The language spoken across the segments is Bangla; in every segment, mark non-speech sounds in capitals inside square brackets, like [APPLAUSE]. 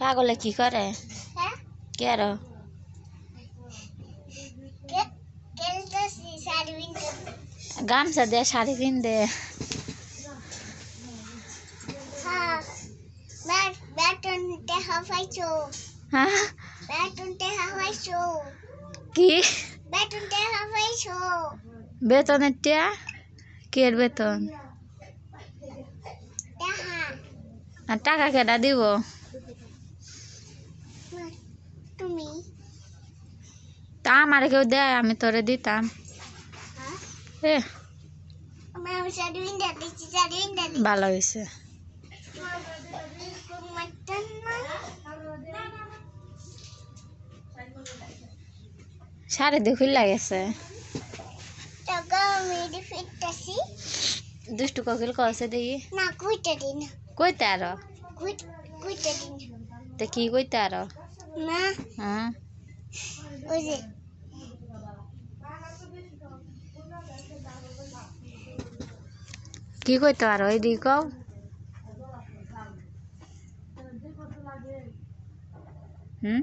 পাগলে কি করে? হ্যাঁ? কে আর? কে শাড়ি বিনতে গামছা দে শাড়ি হ্যাঁ। ব্যাটন পাইছো? হ্যাঁ? পাইছো? কি? বেতনের টিয়া? কে বেতন? টাকা কেটা দিব? তুমি? তা আমার কেউ দেয় আমি তোরে দিতাম। হ্যাঁ? এ ভালো হয়েছে মটন নয় শাড়ি দিয়ে খুললা গেছে। টাকা দুষ্টু কোকিল কছে দেখি। না দিন কইতে আর? কুইটা দিন তে কি কইতে আর? না হ্যাঁ। ওই যে। কি কইতে আর ওই দি কও? হুম?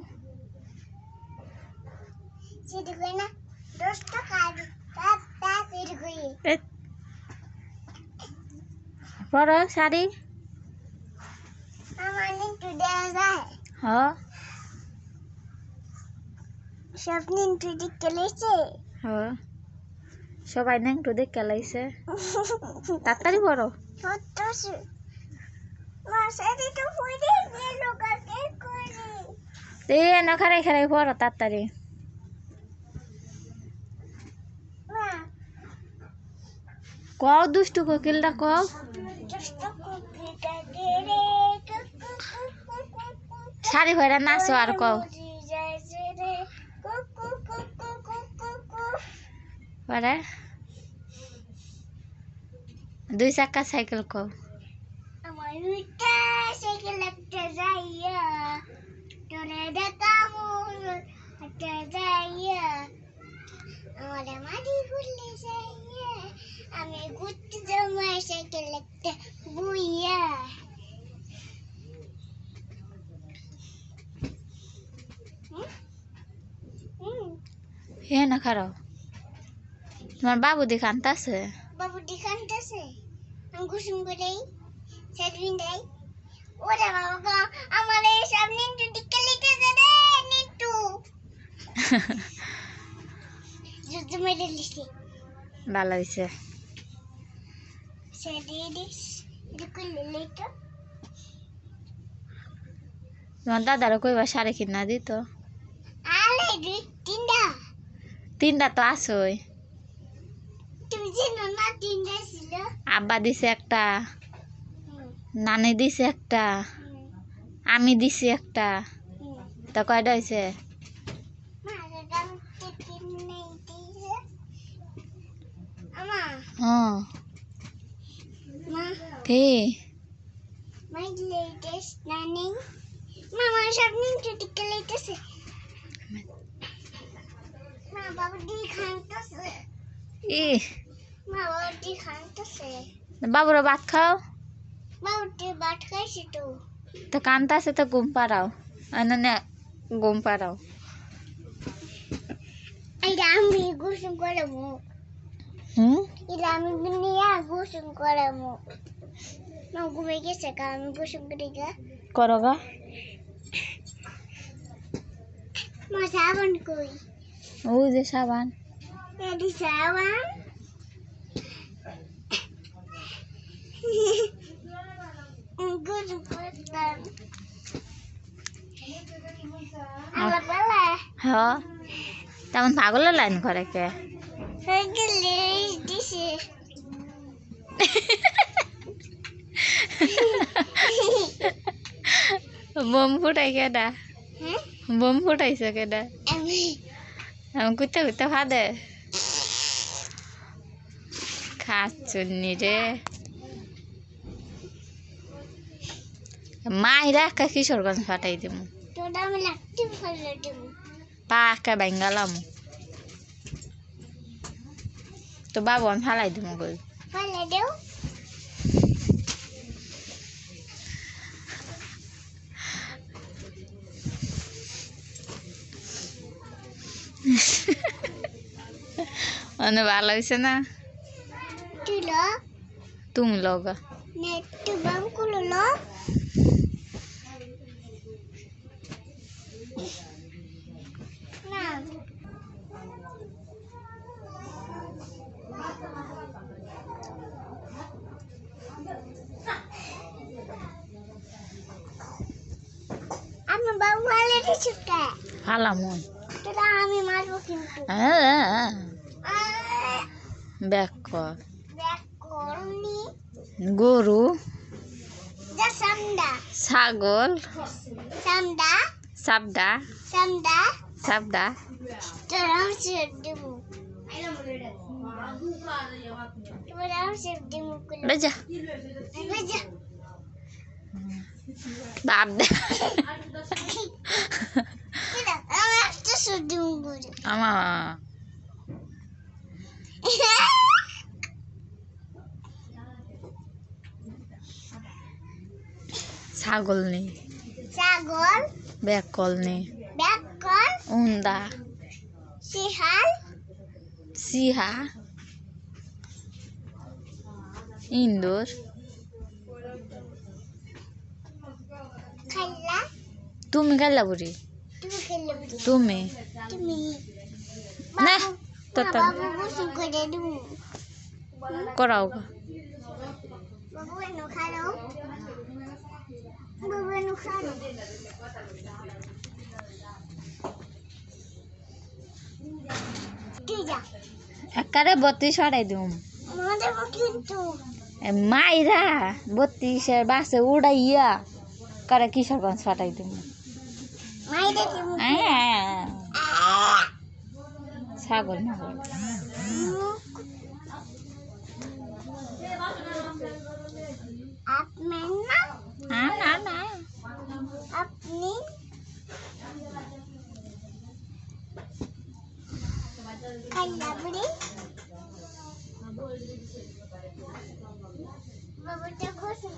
সেটা কই না টাকা তা কই শাড়ি। আমার একটু দেওয়া যায়। হ। স্বপ্ন একটু দেখতে লেছে হ। সবাই না একটু দেখে লাইছে তাড়াতাড়ি করে। এ না খারাই খারাই পড়ো তাড়াতাড়ি। কও দুষ্টু কোকিলটা কও। শাড়ি ভরা নাচো আর কও। যাইয়া আমার মাটি ঘুরলে যাইয়া আমি ঘুরতে জমায় সাইকেল একটা বুইয়া। হে না খারাও। তোমার বাবু দেখে আনতাছে বাবু দেখানতেছে আমি কুসুম করেই সেদিন দেই ওরে বাবা আমার এই সব নিন্টু টিকে লিখেছে রে নিন্টু। [LAUGHS] যুদ্ধ মেরে লিখে। ভালো হয়েছে তোমার দাদারও কইবা শাড়ি কিনা দিত। তিনটা? তিনটা তো আসই তুমি জানো না তিনটা ছিল আব্বা দিছে একটা নানি দিছে একটা আমি দিছি একটা। তা কয়টা হয়েছে হ্যাঁ কি? খাইতেছে বাবুরা ভাত খাও বাবা দি বাট খাইছে তো তো কান্তাছে তো ঘুম পাড়াও না ঘুম পাড়াও এটা আমি গোসল করাবো হুম এটা আমি বিনিয়া গোসল করাবো মা ঘুমে গেছে কা আমি গোসল করি গা করো গা মা সাবান কই ওই যে হ্যাঁ তেমন পাগলের লাইন করে কে বোম ফুটাই কেডা? বোম ফুটাইছে কেডা? আমি কুত্তে কুত্তে ফাদে। খাচ্ছুনি রে। মায়েরা একা কিশোরগঞ্জ ফাটাই দিব। পা বেঙ্গালাম। তো বাবু আমি ফালাই দিব গই অনেক ভালো হয়েছে না? তুমি লগা নেট বাম করল আমি বাবু মারলে দিচ্ছি কে হালামন তোরা আমি মারবো কিন্তু হ্যাঁ আহ, ব্যাক কর দেখ করনি গরু যা সামদা সাবডা সাবডা তোরা আমি সেট দেবো তোরা আমি সেট দেবো কুলো বেজা আমি একটা ছাগল নেই ছাগল ব্যাকল নেই বেকল উন্দা। শিহাল? সিহা ইন্দুর। খাল্লা তুমি খাইলা বুড়ি? তুমি না বাবু তো তো বাবু গোসল করে দেবো। করাও। বাবু এনো বাবু এনো একারে বত্রিশ সরাই দিম। মাইরা বত্রিশের বাসে উড়াইয়া করে কিশোরগঞ্জ ফাটাই দিম। ছাগল মাগল। না। না না। খাল্লা বুড়ি বাবুটা গোসল